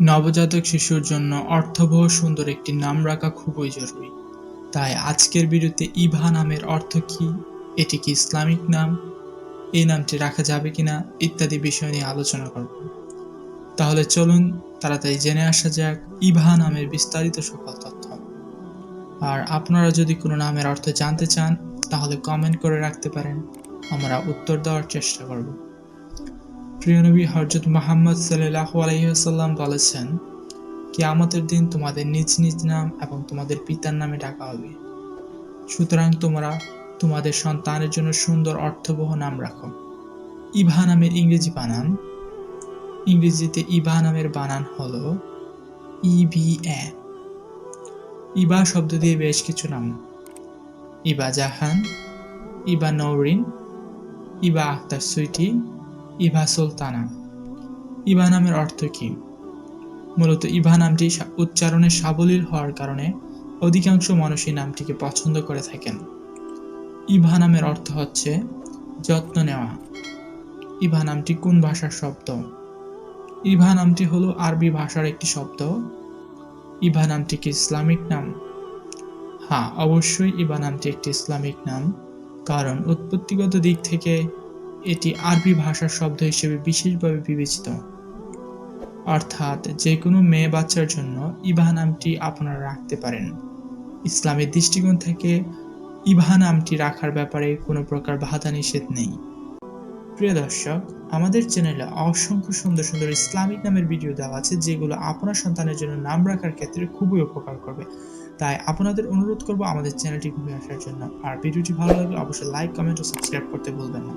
নবজাতক শিশুর জন্য অর্থবহ সুন্দর একটি নাম রাখা খুবই জরুরি। তাই আজকের ভিডিওতে ইভা নামের অর্থ কি, এটি কি ইসলামিক নাম, এই নামটি রাখা যাবে কিনা ইত্যাদি বিষয় নিয়ে আলোচনা করব। তাহলে চলুন তাড়াতাড়ি জেনে আসা যাক ইভা নামের বিস্তারিত সকল তথ্য। আর আপনারা যদি কোনো নামের অর্থ জানতে চান, তাহলে কমেন্ট করে রাখতে পারেন। আমরা উত্তর দেওয়ার চেষ্টা করব। প্রিয় নবী হজরত মোহাম্মদ সাল্লাহ আলহিহাল্লাম বলেছেন, কিয়ামতের দিন তোমাদের নিজ নিজ নাম এবং তোমাদের পিতার নামে ডাকা হবে। সুতরাং তোমরা তোমাদের সন্তানের জন্য সুন্দর অর্থবহ নাম রাখো। ইভা নামের ইংরেজি বানান। ইংরেজিতে ইভা নামের বানান হলো ইবিএ। ইবা শব্দ দিয়ে বেশ কিছু নাম। ইবা জাহান ইবা নৌরিন ইবা আখতার সুইটি ইভা সুলতানা। ইভা নামের অর্থ কি? মূলত ইভা নামটি উচ্চারণে সাবলীল হওয়ার কারণে অধিকাংশ মানুষই নামটিকে পছন্দ করে থাকেন। ইভা নামের অর্থ হচ্ছে যত্ন নেওয়া। ইভা নামটি কোন ভাষার শব্দ? ইভা নামটি হলো আরবি ভাষার একটি শব্দ। ইভা নামটি কি ইসলামিক নাম? হ্যাঁ অবশ্যই ইভা নামটি একটি ইসলামিক নাম। কারণ উৎপত্তিগত দিক থেকে এটি আরবি ভাষার শব্দ হিসেবে বিশেষভাবে বিবেচিত। অর্থাৎ যে কোনো মেয়ে বাচ্চার জন্য ইভা নামটি আপনারা রাখতে পারেন। ইসলামের দৃষ্টিকোণ থেকে ইভা নামটি রাখার ব্যাপারে কোনো প্রকার বাধা নিষেধ নেই। প্রিয় দর্শক, আমাদের চ্যানেলে অসংখ্য সুন্দর সুন্দর ইসলামিক নামের ভিডিও দেওয়া আছে, যেগুলো আপনার সন্তানের জন্য নাম রাখার ক্ষেত্রে খুবই উপকার করবে। তাই আপনাদের অনুরোধ করব আমাদের চ্যানেলটি ঘুরে আসার জন্য। আর ভিডিওটি ভালো লাগলে অবশ্যই লাইক কমেন্ট ও সাবস্ক্রাইব করতে ভুলবেন না।